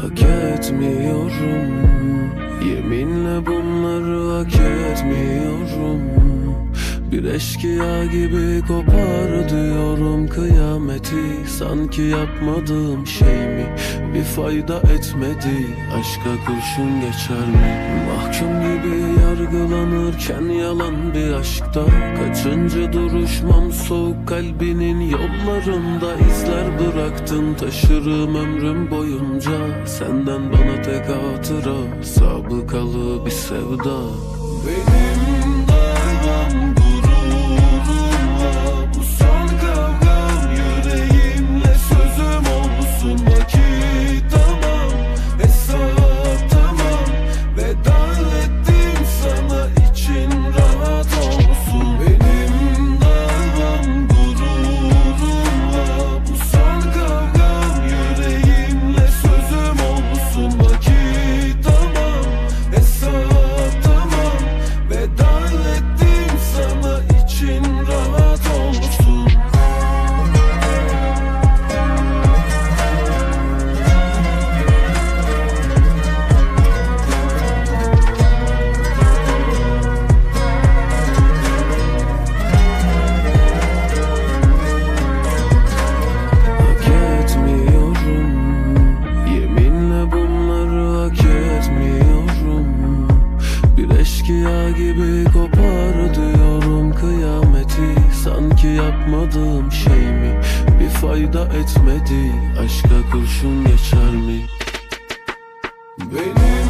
Hak etmiyorum. Yeminle bunları hak etmiyorum Bir eşkıya gibi kopar diyorum kıyameti. Sanki yapmadığım şey mi? Bir fayda etmedi. Aşka kurşun geçer mi? Mahkum gibi yargılanırken yalan bir aşkta. Kaçıncı duruşmam soğuk kalbinin yollarında. İzler bıraktın Taşırım ömrüm boyunca. Senden bana tek hatıra Sabıkalı bir sevda. Benim yapmadığım şey mi? Bir fayda etmedi Aşka kurşun geçer mi? Benim